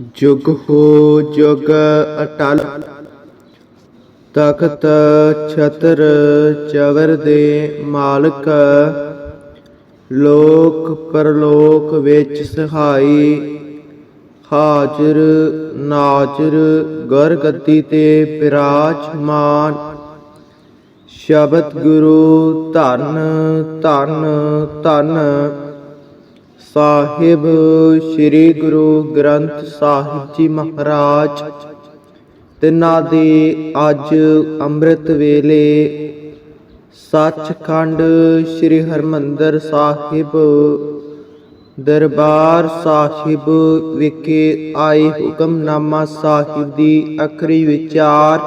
ਜੁਗ ਹੋ ਜੁਗ ਅਟਲ, ਤਖਤ ਛਤਰ ਚਵਰ ਦੇ ਮਾਲਕ, ਲੋਕ ਪਰਲੋਕ ਵਿੱਚ ਸਹਾਈ, ਹਾਜ਼ਰ ਨਾਜ਼ਰ ਗਰ ਗੱਦੀ ਤੇ ਬਿਰਾਜਮਾਨ। ਸ਼ਬਦ ਗੁਰੂ ਧੰਨ ਧੰਨ ਧੰਨ ਸਾਹਿਬ, ਸ੍ਰੀ ਗੁਰੂ ਗ੍ਰੰਥ ਸਾਹਿਬ ਜੀ ਮਹਾਰਾਜ। ਤਿਨਾਂ ਦੇ ਅੱਜ ਅੰਮ੍ਰਿਤ ਵੇਲੇ ਸੱਚਖੰਡ ਸ੍ਰੀ ਹਰਮੰਦਰ ਸਾਹਿਬ ਦਰਬਾਰ ਸਾਹਿਬ ਵਿਖੇ ਆਏ ਹੁਕਮਨਾਮਾ ਸਾਹਿਬ ਦੀ ਅਖਰੀ ਵਿਚਾਰ,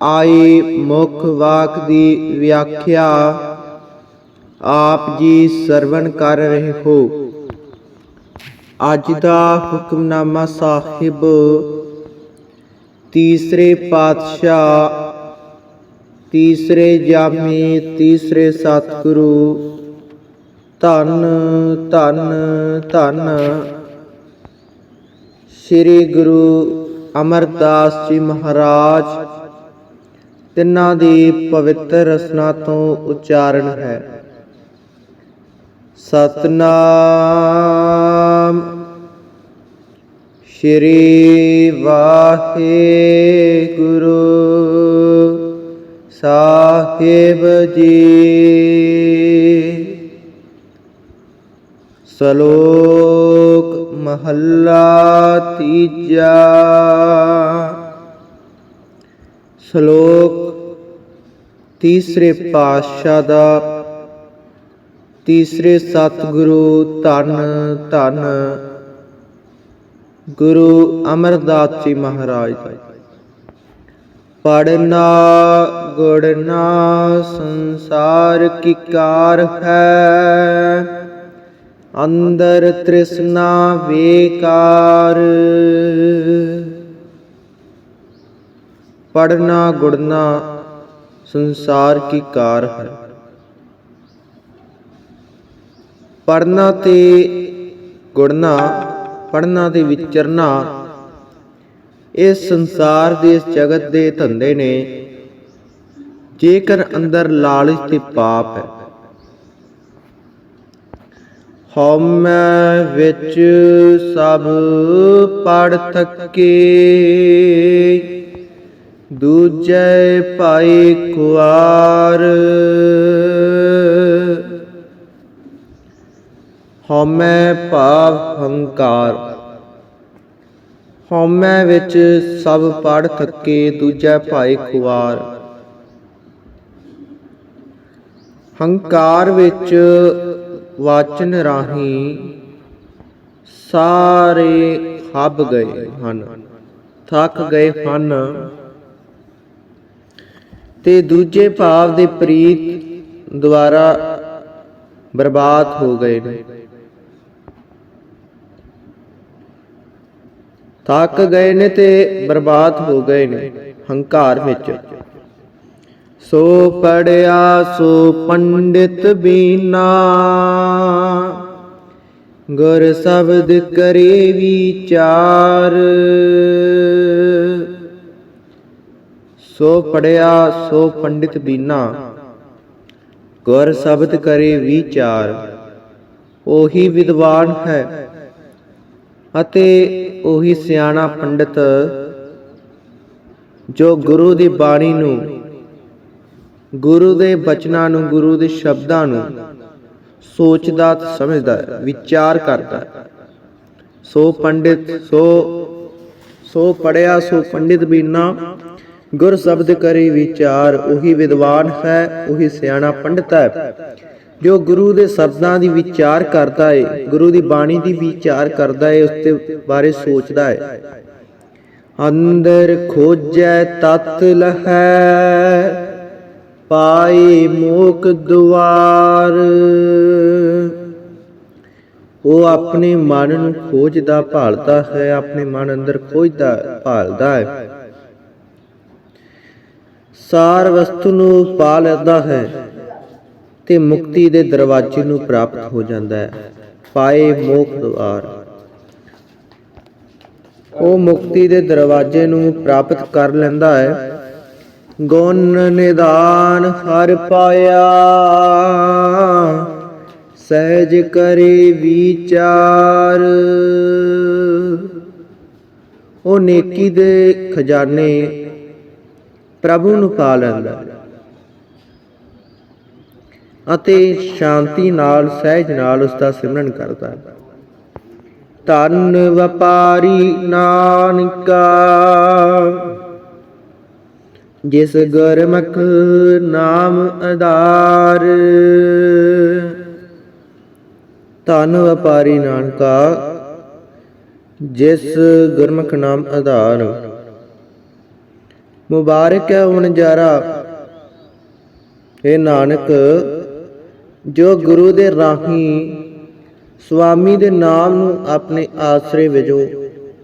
ਆਏ ਮੁੱਖ ਵਾਕ ਦੀ ਵਿਆਖਿਆ ਆਪ ਜੀ ਸਰਵਣ ਕਰ ਰਹੇ ਹੋ। ਅੱਜ ਦਾ ਹੁਕਮਨਾਮਾ ਸਾਹਿਬ ਤੀਸਰੇ ਪਾਤਸ਼ਾਹ, ਤੀਸਰੇ ਜਾਮੀ, ਤੀਸਰੇ ਸਤਿਗੁਰੂ। ਧੰਨ ਧੰਨ ਧੰਨ। ਸ੍ਰੀ ਗੁਰੂ ਅਮਰਦਾਸ ਜੀ ਮਹਾਰਾਜ, ਤਿੰਨਾਂ ਦੀ ਪਵਿੱਤਰ ਰਸਨਾ ਤੋਂ ਉਚਾਰਨ ਹੈ। ਸਤਨਾਮ। ਸ਼੍ਰੀ ਵਾਹਿਗੁਰੂ ਸਾਹਿਬ ਜੀ। ਸ਼ਲੋਕ ਮਹੱਲਾ ਤੀਜਾ। ਸ਼ਲੋਕ ਤੀਸਰੇ ਪਾਤਸ਼ਾਹ ਦਾ ਤੀਸਰੇ ਸਤਿਗੁਰੂ ਧੰਨ ਧੰਨ ਗੁਰੂ ਅਮਰਦਾਸ ਜੀ ਮਹਾਰਾਜ। ਦਾ ਪੜਨਾ ਗੁੜਨਾ ਸੰਸਾਰ ਕੀ ਕਾਰ ਹੈ। ਅੰਦਰ ਤ੍ਰਿਸ਼ਨਾ ਵੇਕਾਰ ਪੜਨਾ ਗੁੜਨਾ ਸੰਸਾਰ ਕੀ ਕਾਰ ਹੈ। ਪੜਨਾ ਤੇ ਗੁੜਨਾ ਪੜਨਾ ਤੇ ਵਿਚਰਨਾ ਇਸ ਸੰਸਾਰ ਦੇ ਇਸ ਜਗਤ ਦੇ ਧੰਦੇ ਨੇ। ਜੇਕਰ ਅੰਦਰ ਲਾਲਚ ਤੇ ਪਾਪ ਹੈ। ਹਉਮੈ ਵਿੱਚ ਸਭ ਪੜ ਥੱਕੇ। ਦੂਜੇ ਭਾਈ ਕੁਆਰ। ਹਉਮੈ ਭਾਵ ਹੰਕਾਰ। ਹਉਮੈ ਵਿੱਚ ਸਭ ਪੜ ਥੱਕੇ ਦੂਜਾ ਭਾਈ ਖੁਆਰ ਹੰਕਾਰ ਵਿੱਚ ਵਾਚਨ ਰਾਹੀਂ ਸਾਰੇ ਹੱਬ ਗਏ ਹਨ, ਥੱਕ ਗਏ ਹਨ। ਤੇ ਦੂਜੇ ਭਾਵ ਦੇ ਪ੍ਰੀਤ ਦੁਆਰਾ ਬਰਬਾਦ ਹੋ ਗਏ ਨੇ। ਥੱਕ ਗਏ ਨੇ ਤੇ ਬਰਬਾਦ ਹੋ ਗਏ ਨੇ ਹੰਕਾਰ ਵਿੱਚ। ਸੋ ਪੜਿਆ ਸੋ ਪੰਡਿਤ ਬੀਨਾ, ਗੁਰ ਸ਼ਬਦ ਕਰੇ ਵਿਚਾਰ। ਸੋ ਪੜਿਆ ਸੋ ਪੰਡਿਤ ਬੀਨਾ, ਗੁਰ ਸ਼ਬਦ ਕਰੇ ਵਿਚਾਰ। ਉਹੀ ਵਿਦਵਾਨ ਹੈ ਅਤੇ ਉਹੀ ਸਿਆਣਾ ਪੰਡਿਤ ਜੋ ਗੁਰੂ ਦੀ ਬਾਣੀ ਨੂੰ, ਗੁਰੂ ਦੇ ਬਚਨਾਂ ਨੂੰ, ਗੁਰੂ ਦੇ ਸ਼ਬਦਾਂ ਨੂੰ ਸੋਚਦਾ ਸਮਝਦਾ, ਵਿਚਾਰ ਕਰਦਾ। ਸੋ ਪੰਡਿਤ, ਸੋ ਸੋ ਪੜਿਆ ਸੋ ਪੰਡਿਤ ਬੀਨਾ, ਗੁਰ ਸ਼ਬਦ ਕਰੇ ਵਿਚਾਰ, ਉਹੀ ਵਿਦਵਾਨ ਹੈ, ਉਹੀ ਸਿਆਣਾ ਪੰਡਿਤ ਹੈ। ਜੋ ਗੁਰੂ ਦੇ ਸ਼ਬਦਾਂ ਦੀ ਵਿਚਾਰ ਕਰਦਾ ਏ, ਗੁਰੂ ਦੀ ਬਾਣੀ ਦੀ ਵਿਚਾਰ ਕਰਦਾ ਹੈ ਉਸ ਤੇ ਬਾਰੇ ਸੋਚਦਾ ਹੈ ਅੰਦਰ ਖੋਜੈ ਤਤ ਲਹੈ ਪਾਈ ਮੋਕ ਦੁਆਰ। ਉਹ ਆਪਣੇ ਮਨ ਨੂੰ ਖੋਜਦਾ, ਭਾਲਦਾ ਹੈ, ਆਪਣੇ ਮਨ ਅੰਦਰ ਖੋਜਦਾ, ਭਾਲਦਾ ਹੈ। ਸਾਰ ਵਸਤੂ ਨੂੰ ਪਾ ਲੈਂਦਾ ਹੈ। ਤੇ ਮੁਕਤੀ ਦੇ ਦਰਵਾਜ਼ੇ ਨੂੰ ਪ੍ਰਾਪਤ ਹੋ ਜਾਂਦਾ ਹੈ। ਪਾਏ ਮੋਖ ਦਵਾਰ ਉਹ ਮੁਕਤੀ ਦੇ ਦਰਵਾਜ਼ੇ ਨੂੰ ਪ੍ਰਾਪਤ ਕਰ ਲੈਂਦਾ ਹੈ। ਗੁਣ ਨਿਦਾਨ ਹਰ ਪਾਇਆ। ਸਹਿਜ ਕਰੇ ਵਿਚਾਰ। ਉਹ ਨੇਕੀ ਦੇ ਖਜ਼ਾਨੇ ਪ੍ਰਭੂ ਨੂੰ ਪਾ ਲੈਂਦਾ ਹੈ। ਅਤੇ ਸ਼ਾਂਤੀ ਨਾਲ, ਸਹਿਜ ਨਾਲ ਉਸ ਦਾ ਸਿਮਰਨ ਕਰਦਾ ਹੈ। ਧੰਨ ਵਪਾਰੀ ਨਾਨਕਾ, ਜਿਸ ਗੁਰਮੁਖ ਨਾਮ ਆਧਾਰ। ਧੰਨ ਵਪਾਰੀ ਨਾਨਕਾ, ਜਿਸ ਗੁਰਮੁਖ ਨਾਮ ਆਧਾਰ। ਮੁਬਾਰਕ ਹੈ ਹੁਣ ਜਾਰਾ ਇਹ ਨਾਨਕ ਜੋ ਗੁਰੂ ਦੇ ਰਾਹੀਂ ਸੁਆਮੀ ਦੇ ਨਾਮ ਨੂੰ ਆਪਣੇ ਆਸਰੇ ਵਜੋਂ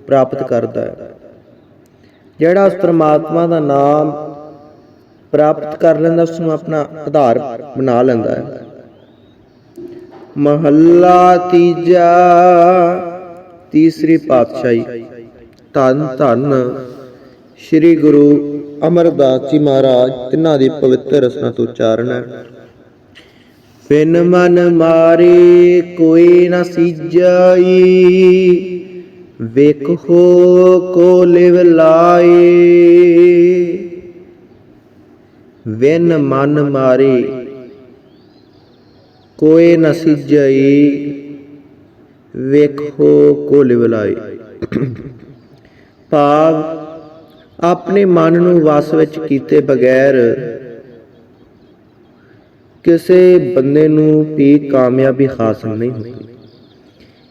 ਪ੍ਰਾਪਤ ਕਰਦਾ ਹੈ। ਜਿਹੜਾ ਉਸ ਪ੍ਰਮਾਤਮਾ ਦਾ ਨਾਮ ਪ੍ਰਾਪਤ ਕਰ ਲੈਂਦਾ, ਉਸ ਨੂੰ ਆਪਣਾ ਆਧਾਰ ਬਣਾ ਲੈਂਦਾ ਹੈ। ਮਹੱਲਾ ਤੀਜਾ, ਤੀਸਰੀ ਪਾਤਸ਼ਾਹੀ। ਧੰਨ ਧੰਨ ਸ੍ਰੀ ਗੁਰੂ ਅਮਰਦਾਸ ਜੀ ਮਹਾਰਾਜ, ਤਿੰਨਾਂ ਦੀ ਪਵਿੱਤਰ ਰਸਨਾ ਤੋਂ ਉਚਾਰਨ ਹੈ। ਬਿਨ ਮਨ ਮਾਰੇ ਕੋਈ ਨਾ ਸੀਜਾਈ। ਵੇਖੋ ਕੋ ਲਿਵ ਲਾਏ ਵਿਨ ਮਨ ਮਾਰੇ ਕੋਈ ਨਾ ਸੀਜਾਈ। ਵੇਖੋ ਕੋ ਲਿਵ ਲਾਏ ਭਾਵ ਆਪਣੇ ਮਨ ਨੂੰ ਵਸ ਵਿੱਚ ਕੀਤੇ ਬਗੈਰ ਕਿਸੇ ਬੰਦੇ ਨੂੰ ਵੀ ਕਾਮਯਾਬੀ ਹਾਸਲ ਨਹੀਂ ਹੁੰਦੀ।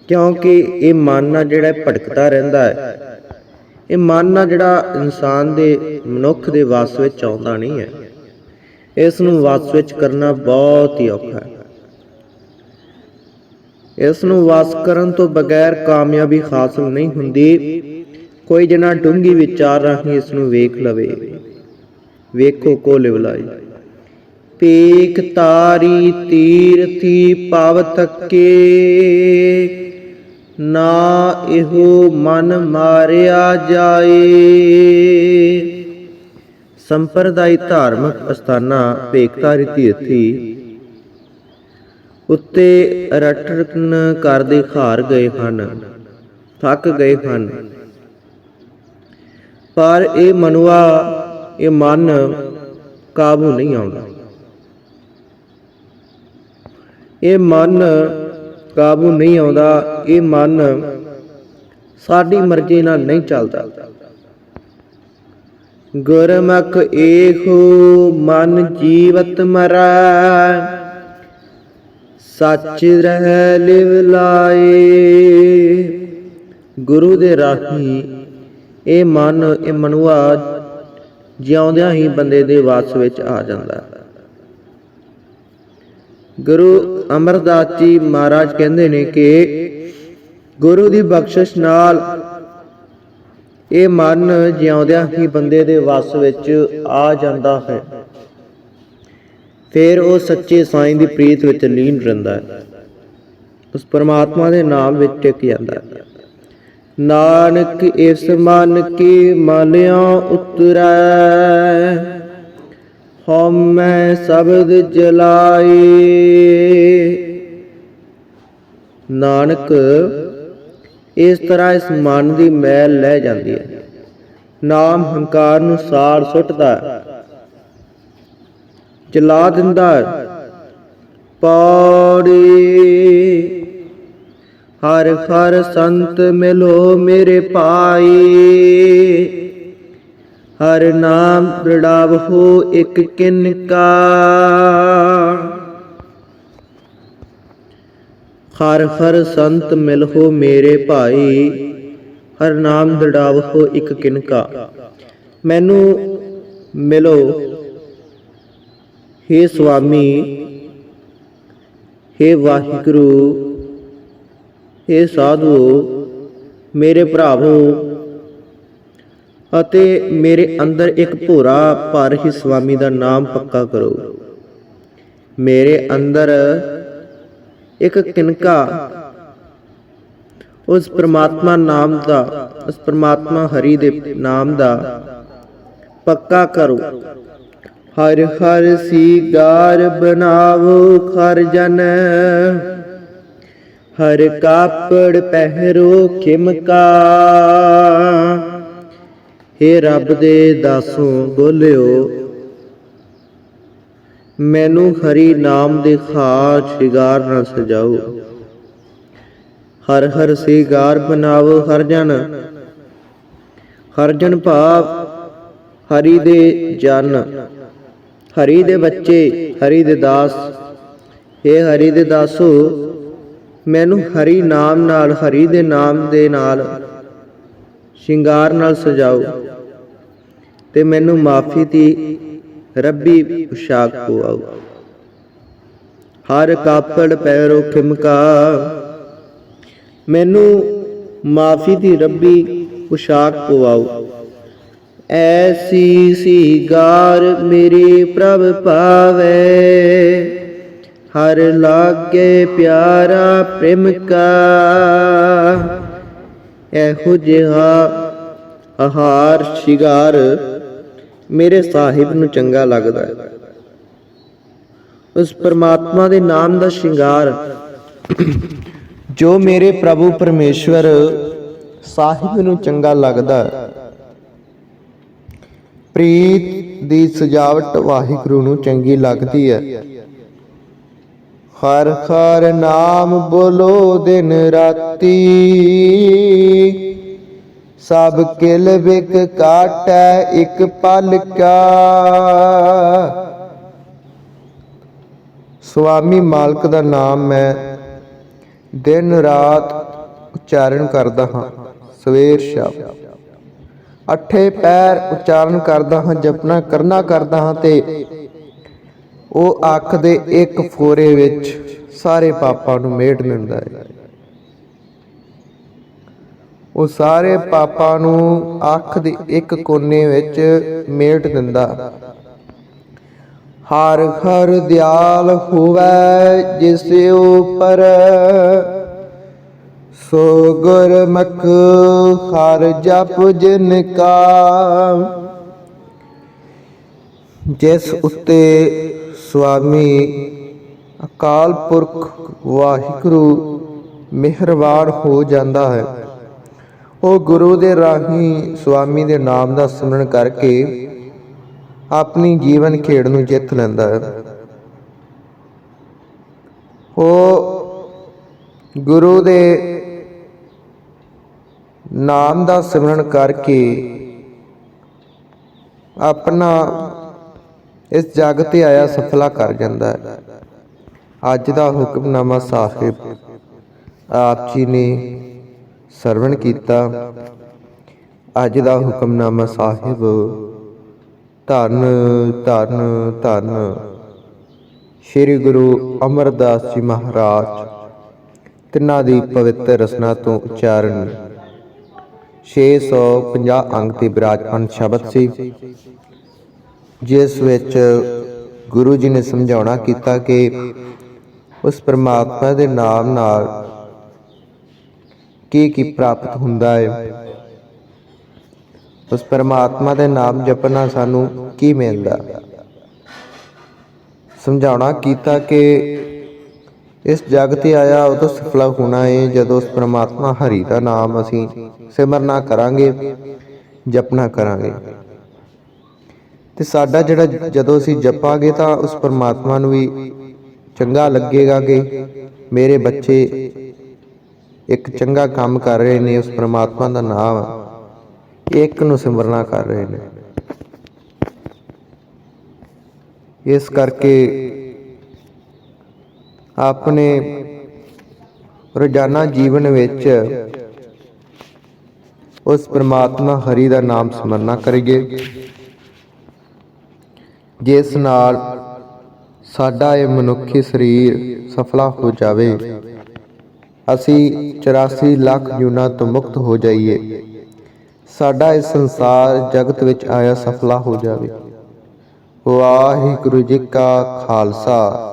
ਕਿਉਂਕਿ ਇਹ ਮਨ ਆ ਜਿਹੜਾ ਭਟਕਦਾ ਰਹਿੰਦਾ ਹੈ, ਇਹ ਮਨ ਆ ਜਿਹੜਾ ਇਨਸਾਨ ਦੇ ਮਨੁੱਖ ਦੇ ਵਸ ਵਿੱਚ ਆਉਂਦਾ ਨਹੀਂ ਹੈ। ਇਸ ਨੂੰ ਵਸ ਵਿੱਚ ਕਰਨਾ ਬਹੁਤ ਹੀ ਔਖਾ ਹੈ। ਇਸ ਨੂੰ ਵਸ ਕਰਨ ਤੋਂ ਬਗੈਰ ਕਾਮਯਾਬੀ ਹਾਸਲ ਨਹੀਂ ਹੁੰਦੀ। ਕੋਈ ਜਨਾ ਡੂੰਗੀ ਵਿਚਾਰ ਰਾਹੀਂ ਇਸ ਨੂੰ ਵੇਖ ਲਵੇ। ਵੇਖੋ ਕੋ ਲਿਵਲਾਈ। ਪੇਖ ਤਾਰੀ ਤੀਰਥੀ ਪਵ ਤੱਕੇ ਨਾ ਇਹੋ ਮਨ ਮਾਰਿਆ ਜਾਏ। ਸੰਪਰਦਾਇ ਧਾਰਮਿਕ ਅਸਥਾਨਾਂ ਭੇਖਤਾਰੀ ਤੀਰਥੀ। ਉੱਤੇ ਰਟਨ ਕਰਦੇ ਖਾਰ ਗਏ ਹਨ, ਥੱਕ ਗਏ ਹਨ। ਪਰ ਇਹ ਮਨੁਆ, ਇਹ ਮਨ ਕਾਬੂ ਨਹੀਂ ਆਉਂਦਾ। ਇਹ ਮਨ ਕਾਬੂ ਨਹੀਂ ਆਉਂਦਾ, ਇਹ ਮਨ ਸਾਡੀ ਮਰਜ਼ੀ ਨਾਲ ਨਹੀਂ ਚੱਲਦਾ। ਗੁਰਮੁਖ ਏਕੋ ਮਨ ਜੀਵਤ ਮਰੈ, ਸੱਚ ਰਹਿ ਲਿਵ ਲਾਏ। ਗੁਰੂ ਦੇ ਰਾਹੀਂ ਇਹ ਮਨ, ਇਹ ਮਨੁਆ ਜਿਉਂਦਿਆਂ ਹੀ ਬੰਦੇ ਦੇ ਵਾਸ ਵਿੱਚ ਆ ਜਾਂਦਾ। ਗੁਰੂ ਅਮਰਦਾਸ ਜੀ ਮਹਾਰਾਜ ਕਹਿੰਦੇ ਨੇ ਕਿ ਗੁਰੂ ਦੀ ਬਖਸ਼ਿਸ਼ ਨਾਲ ਇਹ ਮਨ ਜਿਉਂਦਿਆਂ ਹੀ ਬੰਦੇ ਦੇ ਵਸ ਵਿੱਚ ਆ ਜਾਂਦਾ ਹੈ। ਫਿਰ ਉਹ ਸੱਚੇ ਸਾਈਂ ਦੀ ਪ੍ਰੀਤ ਵਿੱਚ ਲੀਨ ਰਹਿੰਦਾ ਹੈ। ਉਸ ਪਰਮਾਤਮਾ ਦੇ ਨਾਮ ਵਿੱਚ ਟਿਕ ਜਾਂਦਾ ਹੈ। ਨਾਨਕ ਇਸ ਮਨ ਕੀ ਮਲਿਆ ਉਤਰੈ ਹਉਮੈ ਸ਼ਬਦ ਜਲਾਏ ਨਾਨਕ, ਇਸ ਤਰ੍ਹਾਂ ਇਸ ਮਨ ਦੀ ਮੈਲ ਲੈ ਜਾਂਦੀ ਹੈ। ਨਾਮ ਹੰਕਾਰ ਨੂੰ ਸਾੜ ਸੁੱਟਦਾ ਜਲਾ ਦਿੰਦਾ ਹੈ। ਪੌੜੀ, ਹਰ ਹਰ ਸੰਤ ਮਿਲੋ ਮੇਰੇ ਭਾਈ। ਹਰ ਨਾਮ ਦ੍ਰਿੜਾਵਹੁ ਇਕ ਕਿਨਕਾ ਹਰ ਹਰ ਸੰਤ ਮਿਲਹੁ ਮੇਰੇ ਭਾਈ ਹਰ ਨਾਮ ਦ੍ਰਿੜਾਵਹੁ ਇਕ ਕਿਨਕਾ ਮੈਨੂੰ ਮਿਲੋ हे ਸੁਆਮੀ हे ਵਾਹਿਗੁਰੂ हे ਸਾਧੂ ਮੇਰੇ ਭਰਾਵੋ ਅਤੇ ਮੇਰੇ ਅੰਦਰ ਇੱਕ ਭੋਰਾ ਭਰ ਹੀ ਸੁਆਮੀ ਦਾ ਨਾਮ ਪੱਕਾ ਕਰੋ। ਮੇਰੇ ਅੰਦਰ ਇੱਕ ਕਿਨਕਾ। ਉਸ ਪ੍ਰਮਾਤਮਾ ਨਾਮ ਦਾ, ਉਸ ਪ੍ਰਮਾਤਮਾ ਹਰੀ ਦੇ ਨਾਮ ਦਾ ਪੱਕਾ ਕਰੋ। ਹਰ ਹਰ ਸੀਗਾਰ ਬਣਾਵੋ ਖਰ ਜਨ। ਹਰ ਕਾਪੜ ਪਹਿਰੋ ਖਿਮਕਾ। ਹੇ ਰੱਬ ਦੇ ਦਾਸੋਂ ਬੋਲਿਓ, ਮੈਨੂੰ ਹਰੀ ਨਾਮ ਦੇ ਖਾਸ ਸ਼ਿੰਗਾਰ ਨਾਲ ਸਜਾਓ। ਹਰ ਹਰ ਸ਼ਿੰਗਾਰ ਬਣਾਓ ਹਰ ਜਨ। ਹਰ ਜਨ ਭਾਵ ਹਰੀ ਦੇ ਜਨ। ਹਰੀ ਦੇ ਬੱਚੇ, ਹਰੀ ਦੇ ਦਾਸ। ਇਹ ਹਰੀ ਦੇ ਦਾਸੋ, ਮੈਨੂੰ ਹਰੀ ਨਾਮ ਨਾਲ, ਹਰੀ ਦੇ ਨਾਮ ਦੇ ਨਾਲ ਸ਼ਿੰਗਾਰ ਨਾਲ ਸਜਾਓ। ਤੇ ਮੈਨੂੰ ਮਾਫੀ ਦੀ ਰੱਬੀ ਪੁਸ਼ਾਕ ਪਵਾਓ। ਹਰ ਕਾਪੜ ਪੈਰੋ ਖਿਮਕਾ। ਮੈਨੂੰ ਮਾਫੀ ਦੀ ਰੱਬੀ ਪੁਸ਼ਾਕ ਪਵਾਓ। ਐਸੀ ਗਾਰ ਮੇਰੇ ਪ੍ਰਭ ਪਾਵੇ। ਹਰ ਲਾਗੇ ਪਿਆਰਾ ਪ੍ਰੇਮ ਕਾ ਇਹੋ ਜਿਹਾ ਆਹਾਰ ਸ਼ਿਗਾਰ ਮੇਰੇ ਸਾਹਿਬ ਨੂੰ ਚੰਗਾ ਲੱਗਦਾ ਹੈ। ਉਸ ਪਰਮਾਤਮਾ ਦੇ ਨਾਮ ਦਾ ਸ਼ਿੰਗਾਰ ਜੋ ਮੇਰੇ ਪ੍ਰਭੂ ਪਰਮੇਸ਼ਵਰ ਸਾਹਿਬ ਨੂੰ ਚੰਗਾ ਲੱਗਦਾ ਪ੍ਰੀਤ ਦੀ ਸਜਾਵਟ ਵਾਹਿਗੁਰੂ ਨੂੰ ਚੰਗੀ ਲੱਗਦੀ ਹੈ। ਹਰ ਹਰ ਨਾਮ ਬੋਲੋ ਦਿਨ ਰਾਤੀ। ਸਭ ਕਿਲ ਵਿਕ ਕਾਟੈ, ਇੱਕ ਪਲ ਕਾ। ਸੁਆਮੀ ਮਾਲਕ ਦਾ ਨਾਮ ਮੈਂ ਦਿਨ ਰਾਤ ਉਚਾਰਨ ਕਰਦਾ ਹਾਂ, ਸਵੇਰ ਸ਼ਾਮ। ਅੱਠੇ ਪੈਰ ਉਚਾਰਨ ਕਰਦਾ ਹਾਂ, ਜਪਨਾ ਕਰਨਾ ਕਰਦਾ ਹਾਂ ਤੇ ਉਹ ਅੱਖ ਦੇ ਇੱਕ ਫੋਰੇ ਵਿੱਚ ਸਾਰੇ ਪਾਪਾਂ ਨੂੰ ਮੇਟ ਦਿੰਦਾ ਹੈ। ਉਹ ਸਾਰੇ ਪਾਪਾਂ ਨੂੰ ਅੱਖ ਦੇ ਇੱਕ ਕੋਨੇ ਵਿੱਚ ਮੇਟ ਦਿੰਦਾ। ਹਰ ਹਰ ਦਿਆਲ ਹੋਵੇ ਜਿਸ ਉਪਰ ਸੋ ਗੁਰਮੁਖ ਹਰ ਜਪ ਜਿਨ ਕਾ। ਜਿਸ ਉੱਤੇ ਸੁਆਮੀ ਅਕਾਲ ਪੁਰਖ ਵਾਹਿਗੁਰੂ ਮਿਹਰਬਾਨ ਹੋ ਜਾਂਦਾ ਹੈ। ਉਹ ਗੁਰੂ ਦੇ ਰਾਹੀਂ ਸੁਆਮੀ ਦੇ ਨਾਮ ਦਾ ਸਿਮਰਨ ਕਰਕੇ ਆਪਣੀ ਜੀਵਨ ਖੇਡ ਨੂੰ ਜਿੱਤ ਲੈਂਦਾ ਹੈ। ਉਹ ਗੁਰੂ ਦੇ ਨਾਮ ਦਾ ਸਿਮਰਨ ਕਰਕੇ ਆਪਣਾ ਇਸ ਜਗ ਤੇ ਆਇਆ ਸਫਲਾ ਕਰ ਜਾਂਦਾ ਹੈ। ਅੱਜ ਦਾ ਹੁਕਮਨਾਮਾ ਸਾਹਿਬ, ਆਪ ਜੀ ਨੇ ਸਰਵਣ ਕੀਤਾ। ਅੱਜ ਦਾ ਹੁਕਮਨਾਮਾ ਸਾਹਿਬ, ਧੰਨ ਧੰਨ ਧੰਨ। ਸ੍ਰੀ ਗੁਰੂ ਅਮਰਦਾਸ ਜੀ ਮਹਾਰਾਜ, ਤਿੰਨਾਂ ਦੀ ਪਵਿੱਤਰ ਰਸਨਾ ਤੋਂ ਉਚਾਰਨ। 650 ਅੰਗ ਤੇ ਬਿਰਾਜਮਾਨ ਸ਼ਬਦ ਸੀ, ਜਿਸ ਵਿੱਚ ਗੁਰੂ ਜੀ ਨੇ ਸਮਝਾਉਣਾ ਕੀਤਾ ਕਿ ਉਸ ਪ੍ਰਮਾਤਮਾ ਦੇ ਨਾਮ ਨਾਲ ਕੀ ਕੀ ਪ੍ਰਾਪਤ ਹੁੰਦਾ ਹੈ ਉਸ ਪਰਮਾਤਮਾ ਦੇ ਨਾਮ ਜਪਣਾ ਸਾਨੂੰ ਕੀ ਮਿਲਦਾ? ਸਮਝਾਉਣਾ ਕੀਤਾ ਕਿ ਇਸ ਜਗ ਤੇ ਆਇਆ ਉਦੋਂ ਸਫਲਾ ਹੋਣਾ ਹੈ ਜਦੋਂ ਉਸ ਪਰਮਾਤਮਾ ਹਰੀ ਦਾ ਨਾਮ ਅਸੀਂ ਸਿਮਰਨਾ ਕਰਾਂਗੇ, ਜਪਣਾ ਕਰਾਂਗੇ। ਤੇ ਸਾਡਾ ਜਿਹੜਾ ਜਦੋਂ ਅਸੀਂ ਜਪਾਂਗੇ ਤਾਂ ਉਸ ਪਰਮਾਤਮਾ ਨੂੰ ਵੀ ਚੰਗਾ ਲੱਗੇਗਾ ਕਿ ਮੇਰੇ ਬੱਚੇ ਇੱਕ ਚੰਗਾ ਕੰਮ ਕਰ ਰਹੇ ਨੇ, ਉਸ ਪ੍ਰਮਾਤਮਾ ਦਾ ਨਾਮ ਇੱਕ ਨੂੰ ਸਿਮਰਨਾ ਕਰ ਰਹੇ ਨੇ। ਇਸ ਕਰਕੇ ਆਪਣੇ ਰੋਜ਼ਾਨਾ ਜੀਵਨ ਵਿੱਚ ਉਸ ਪ੍ਰਮਾਤਮਾ ਹਰੀ ਦਾ ਨਾਮ ਸਿਮਰਨਾ ਕਰੀਏ। ਜਿਸ ਨਾਲ ਸਾਡਾ ਇਹ ਮਨੁੱਖੀ ਸਰੀਰ ਸਫਲਾ ਹੋ ਜਾਵੇ। ਅਸੀਂ 84 ਲੱਖ ਜੂਨਾਂ ਤੋਂ ਮੁਕਤ ਹੋ ਜਾਈਏ। ਸਾਡਾ ਇਸ ਸੰਸਾਰ ਜਗਤ ਵਿੱਚ ਆਇਆ ਸਫਲਾ ਹੋ ਜਾਵੇ। ਵਾਹਿਗੁਰੂ ਜੀ ਕਾ ਖਾਲਸਾ।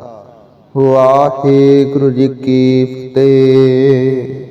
ਵਾਹਿਗੁਰੂ ਜੀ ਕੀ ਫਤਿਹ।